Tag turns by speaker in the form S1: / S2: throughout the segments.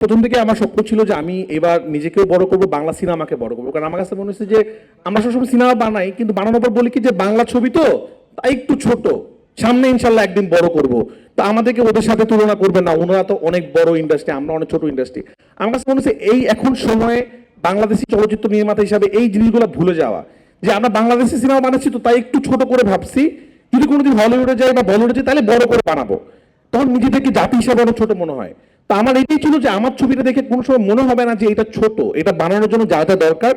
S1: প্রথম থেকে আমার স্বপ্ন ছিল যে আমি এবার নিজেকেও বড় করব, বাংলা সিনেমাকে বড় করব। কারণ আমার কাছে মনে হচ্ছে যে আমরা সবসময় সিনেমা বানাই, কিন্তু বানানোর পর বলি কি যে বাংলা ছবি তো তাই একটু ছোট, সামনে ইনশাল্লাহ একদিন বড় করব। তো আমাদেরকে ওদের সাথে তুলনা করবেন না, ওনারা তো অনেক বড় ইন্ডাস্ট্রি আমরা অনেক ছোট ইন্ডাস্ট্রি আমার কাছে মনে হচ্ছে এই এখন সময়ে বাংলাদেশি চলচ্চিত্র নির্মাতা হিসাবে এই জিনিসগুলো ভুলে যাওয়া। যে আমরা বাংলাদেশি সিনেমা বানাচ্ছি তো তাই একটু ছোট করে ভাবছি, যদি কোনোদিন হলিউডে যাই বা বলিউডে যাই তাহলে বড় করে বানাবো। তখন নিজেদেরকে জাতি হিসাবে অনেক ছোট মনে হয়। তা আমার এটাই ছিল যে আমার ছবিটা দেখে কোনো সময় মনে হবে না যে এটা ছোট, এটা বানানোর জন্য যা যা দরকার,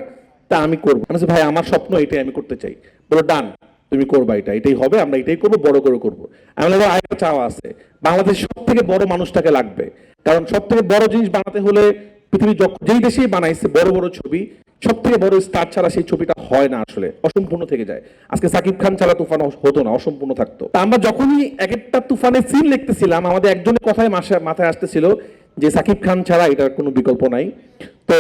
S1: তা আমি করব। আমি ভাই, আমার স্বপ্ন এটাই আমি করতে চাই। বলো, ডান, তুমি করবা এটা, এটাই হবে, আমরা এটাই করব, বড় করে করব। আমি বলব আরেকটা চাওয়া আছে। বাংলাদেশ সব থেকে বড় মানুষটাকে লাগবে। কারণ সব থেকে বড় জিনিস বানাতে হলে পৃথিবীর যেই দেশেই বানাইছে, বড় বড় ছবি সব থেকে বড় স্টার ছাড়া সেই ছবিটা হয় না আসলে, অসম্পূর্ণ থেকে যায়। আজকে সাকিব খান ছাড়া তুফান হতো না, অসম্পূর্ণ থাকতো। তা আমরা যখনই এক একটা তুফানের সিন লিখতেছিলাম আমাদের একজনের কথায় মাথায় আসতেছিল যে সাকিব খান ছাড়া এটার কোনো বিকল্প নাই। তো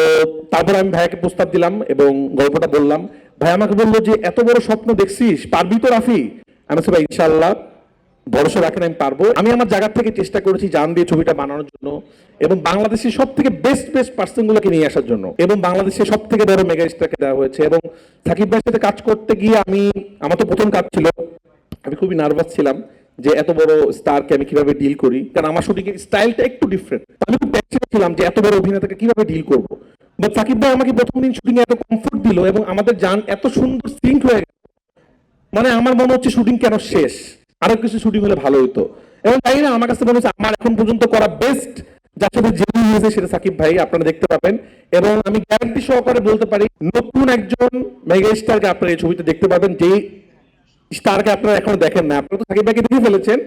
S1: তারপর আমি ভাইয়াকে প্রস্তাব দিলাম এবং গল্পটা বললাম। ভাই আমাকে বলল যে, এত বড় স্বপ্ন দেখছিস, পারবি তো রাফি? আমি ভাই ইনশাল্লাহ ভরসা রাখেন আমি পারব। আমি আমার জায়গা থেকে চেষ্টা করেছি জান দিয়ে ছবিটা বানানোর জন্য এবং বাংলাদেশের সব থেকে বেস্ট বেস্ট পার্সন গুলোকে নিয়ে আসার জন্য। এবং বাংলাদেশের সব থেকে বড় মেগা স্টারকে দেওয়া হয়েছে এবং সাকিব ভাইয়ের সাথে কাজ করতে গিয়ে আমি, আমার তো প্রথম কাজ ছিল, আমি খুবই নার্ভাস ছিলাম যে এত বড় স্টারকে আমি কীভাবে ডিল করি। কারণ আমার শুটিং এর স্টাইলটা একটু ডিফারেন্ট আমি খুব টেনশনে ছিলাম যে এত বড় অভিনেতাকে কীভাবে ডিল করব। বাট সাকিব ভাই আমাকে প্রথম দিন শুটিং এত কমফোর্ট দিল এবং আমাদের জান এত সুন্দর সিঙ্ক হয়ে গেল। মানে আমার মনে হচ্ছে শুটিং কেন শেষ? আরও কিছু শুটিং হলে ভালো হতো এবং তাই না, আমার কাছে মনে হচ্ছে আমার এখন পর্যন্ত করা বেস্ট যার সাথে যে হয়েছে সেটা সাকিব ভাই, আপনারা দেখতে পাবেন। এবং আমি গ্যারান্টি সহকারে বলতে পারি, নতুন একজন মেগা স্টারকে আপনারা এই ছবিতে দেখতে পাবেন, যেই স্টারকে আপনারা এখনও দেখেন না। আপনারা তো সাকিব ভাইকে দেখে ফেলেছেন,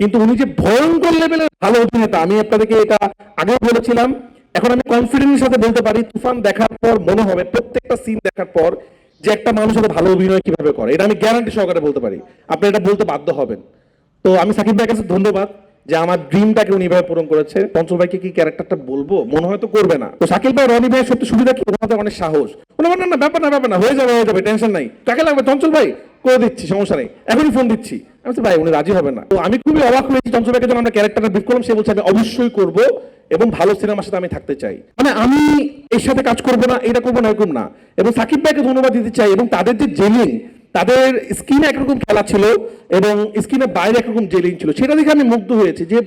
S1: কিন্তু উনি যে ভয়ঙ্কর লেভেলের ভালো অভিনেতা, আমি আপনাদেরকে এটা আগেও বলেছিলাম। এখন আমি কনফিডেন্সের সাথে বলতে পারি, তুফান দেখার পর, মনে হবে প্রত্যেকটা সিন দেখার পর যে একটা মানুষ সাথে ভালো অভিনয় কীভাবে করে এটা আমি গ্যারান্টি সহকারে বলতে পারি। আপনি এটা বলতে বাধ্য হবেন। তো আমি সাকিব ভাইয়ের কাছে ধন্যবাদ যে আমার ড্রিমটাকে উনি এভাবে পূরণ করেছে। পঞ্চল ভাইকে কি ক্যারেক্টারটা বলব? মনে হয় তো করবে না। তো শাকিল ভাই রনি ভাইয়ের সত্যি সুবিধা কি? ওনাদের অনেক সাহস। উনি বলেন, না ব্যাপার না ব্যাপার না হয়ে যাবে হয়ে যাবে টেনশন নাই। টাকা লাগবে চঞ্চল ভাই করে দিচ্ছি সমস্যা নেই। এখনই ফোন দিচ্ছি। আমি ভাই উনি রাজি হবে না। তো আমি খুবই অবাক হয়েছি চঞ্চল ভাইকে যখন আমরা ক্যারেক্টারটা বিট করলাম সে বলছে আমি অবশ্যই করব। এবং ভালো সিনেমার সাথে আমি থাকতে চাই। মানে আমি এর সাথে কাজ করব না, এটা করব না, এরকম না। এবং সাকিব ভাইকে ধন্যবাদ দিতে চাই এবং তাদের যে জেলিং, তাদের স্কিনে একরকম খেলা ছিল এবং স্কিনের বাইরে একরকম জেলিং ছিল। সেটা দেখে আমি মুগ্ধ হয়েছে যে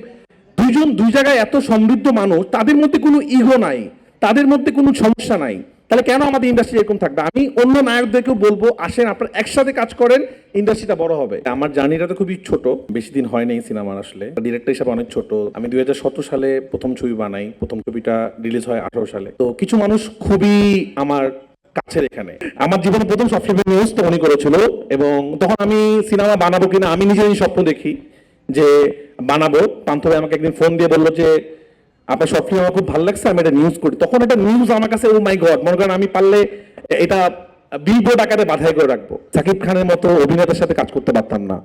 S1: দুজন দুই জায়গায় এত সমৃদ্ধ মানুষ, তাদের মধ্যে কোনো ইগো নাই, তাদের মধ্যে কোনো সমস্যা নাই। তাহলে কেন আমাদের ইন্ডাস্ট্রি এরকম থাকবে? আমি অন্য নায়কদেরকেও বলব, আসেন, আপনারা একসাথে কাজ করেন ইন্ডাস্ট্রিটা বড় হবে। আমার জার্নিটা তো খুবই ছোট, বেশি দিন হয় নাই সিনেমার আসলে। ডিরেক্টর হিসাবে অনেক ছোট। আমি দুই হাজার সতেরো সালে প্রথম ছবি বানাই, প্রথম ছবিটা রিলিজ হয় আঠারো সালে। তো কিছু মানুষ খুবই আমার কাছের এখানে। আমার জীবনে প্রথম সফটওয়্যার নিউজ তো উনি করেছিল, এবং তখন আমি সিনেমা বানাবো কিনা আমি নিজেই স্বপ্ন দেখি যে বানাবো। পান্থ ভাই আমাকে একদিন ফোন দিয়ে বলল যে আপনার সফটওয়্যার আমার খুব ভালো লাগছে, আমি এটা নিউজ করি। তখন একটা নিউজ আমার কাছে ও মাই গড মনে করেন আমি পারলে এটা বিলবোর্ড আকারে বাধাই করে রাখব। সাকিব খানের মতো অভিনেতার সাথে কাজ করতে পারতাম না।